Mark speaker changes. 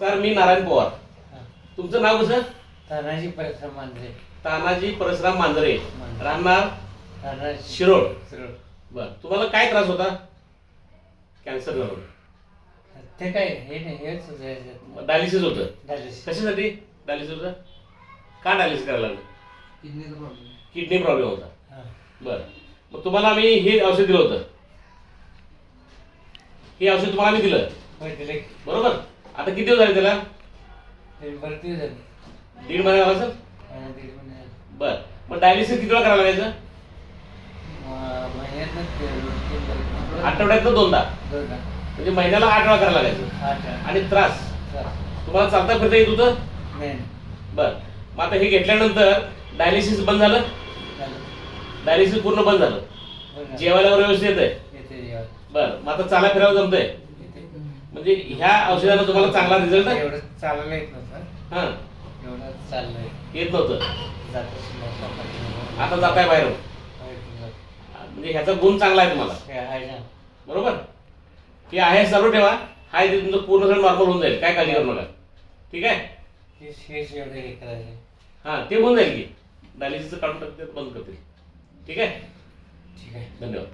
Speaker 1: नमस्कार मी नारायण पवार. तुमचं नाव कसं?
Speaker 2: तानाजी परिसर मांजरे.
Speaker 1: तानाजी परशुराम मांजरे.
Speaker 2: मांजरे.
Speaker 1: राहणार
Speaker 2: तानाजी.
Speaker 1: शिरोळ. बर तुम्हाला काय त्रास होता? कॅन्सर झालं
Speaker 2: ते काय हे नाही हेच.
Speaker 1: डायलिसिस होतं.
Speaker 2: डायलिसिस.
Speaker 1: कशासाठी? डायलिसिस होतं? का डायलिसिस करायला लागलं?
Speaker 2: किडनीचा प्रॉब्लेम
Speaker 1: किडनी प्रॉब्लेम होता.
Speaker 2: हा.
Speaker 1: बरं. मग तुम्हाला आम्ही हे औषध दिलं होतं. हे औषध तुम्हाला आम्ही दिलं.
Speaker 2: होय, दिले.
Speaker 1: बरोबर? आता किती दिवस झाले त्याला
Speaker 2: ते भरती झाली
Speaker 1: दीड महिना झाला सर
Speaker 2: महिना दीड महिना
Speaker 1: बरं मग डायलिसिस किती वेळा करायला लागायचं
Speaker 2: म- महिन्यातनं ते दोन तीन दिवस.
Speaker 1: आठवड्यातनं दोनदा
Speaker 2: दोन.
Speaker 1: म्हणजे महिन्याला आठ वेळा करायला लागायचं
Speaker 2: आठ आहे.
Speaker 1: आणि त्रास
Speaker 2: चार.
Speaker 1: तुम्हाला चालता फिरता येत होतं
Speaker 2: नाही
Speaker 1: बर मग आता हे घेतल्यानंतर डायलिसिस बंद झालं
Speaker 2: झालं.
Speaker 1: डायलिसिस पूर्ण बंद झालं
Speaker 2: बरं.
Speaker 1: जेवायला वगैरे व्यवस्थित
Speaker 2: येते जेवण.
Speaker 1: बर मग आता चाला फिरायला जमतंय
Speaker 2: येते.
Speaker 1: म्हणजे ह्या औषधाला तुम्हाला चांगला रिझल्ट आहे?
Speaker 2: एवढं चालायला येत नव्हतं.
Speaker 1: हा.
Speaker 2: एवढं चाललंय
Speaker 1: येत. नव्हतं.
Speaker 2: जात
Speaker 1: आता जाताय बाहेर म्हणजे ह्याचा गुण चांगला आहे तुम्हाला. बरोबर? हे आहे चालू ठेवा. हाय ते तुमचं पूर्ण सण नॉर्मल होऊन जाईल. काय काळजी करू नका. ठीक आहे?
Speaker 2: हेच हेच एवढं हे करायचं.
Speaker 1: हा ते होऊन जाईल की. डायलिसिसचं काढून टाकते बंद करतील ठीक आहे?
Speaker 2: ठीक आहे.
Speaker 1: धन्यवाद.